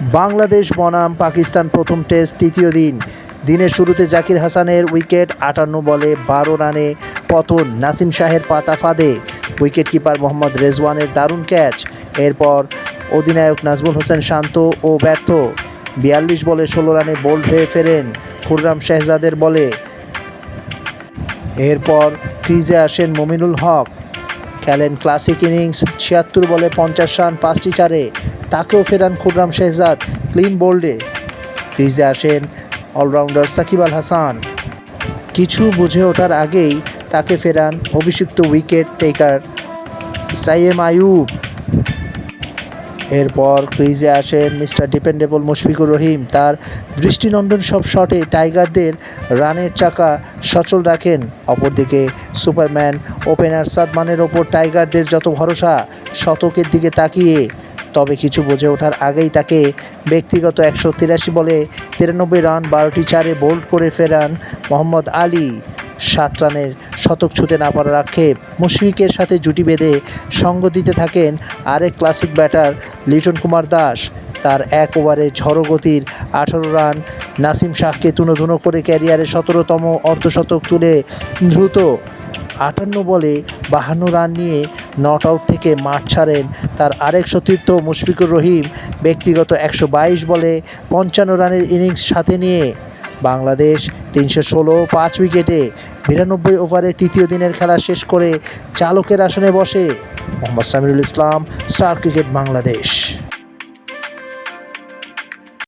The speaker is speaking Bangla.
বাংলাদেশ, বনাম, পাকিস্তান প্রথম টেস্ট, তৃতীয় দিন। দিনের শুরুতে জাকির হাসানের উইকেট, আটান্ন বলে বারো রানে পতন, নাসিম শাহের পাতা ফাঁদে। উইকেট কিপার মোহাম্মদ রেজওয়ানের দারুণ ক্যাচ। এরপর অধিনায়ক নাজমুল হোসেন শান্ত ও ব্যর্থ। বিয়াল্লিশ বলে ষোলো রানে বোল্ড হয়ে ফেরেন খুররাম শেহজাদের বলে। এরপর ক্রিজে আসেন মমিনুল হক। খেলেন ক্লাসিক ইনিংস, ছিয়াত্তর বলে পঞ্চাশ রান, পাঁচটি চারে। তাকেও ফেরান খুররাম শেহজাদ, ক্লিন বোল্ডে। ক্রিজে আসেন অলরাউন্ডার সাকিব আল হাসান। কিছু বুঝে ওঠার আগেই তাকে ফেরান অভিষিক্ত উইকেট টেকার সাইয়েম আয়ুব এরপর ক্রিজে আসেন মিস্টার ডিপেন্ডেবল মুশফিকুর রহিম। তার দৃষ্টিনন্দন সব শটে টাইগারদের রানের চাকা সচল রাখেন। অপরদিকে সুপারম্যান, ওপেনার সাদমানের ওপর টাইগারদের যত ভরসা, শতকের দিকে তাকিয়ে তবে কিছু বুঝে ওঠার আগেই তাকে ব্যক্তিগত একশো তিরাশি বলে তিরানব্বই রান, বারোটি চারে বোল্ড করে ফেরান মোহাম্মদ আলী। সাত রানের শতক ছুতে না পারার আক্ষেপ। মুশফিকের সাথে জুটি বেঁধে সঙ্গ দিতে থাকেন আরেক ক্লাসিক ব্যাটার লিটন কুমার দাস। তার এক ওভারে ঝড়ো গতির আঠারো রান নাসিম শাহকে তুনোধুনো করে ক্যারিয়ারে সতেরোতম অর্ধশতক তুলে দ্রুত আটান্ন বলে বাহান্ন রান নিয়ে নট আউট থেকে মাঠ ছাড়েন। তার আরেক সতীর্থ মুশফিকুর রহিম ব্যক্তিগত একশো বাইশ বলে পঞ্চান্ন রানের ইনিংস সাথে নিয়ে। বাংলাদেশ তিনশো ষোলো, পাঁচ উইকেটে বিরানব্বই ওভারে তৃতীয় দিনের খেলা শেষ করে চালকের আসনে বসে। Mohammad Samirul Islam, star cricket Bangladesh.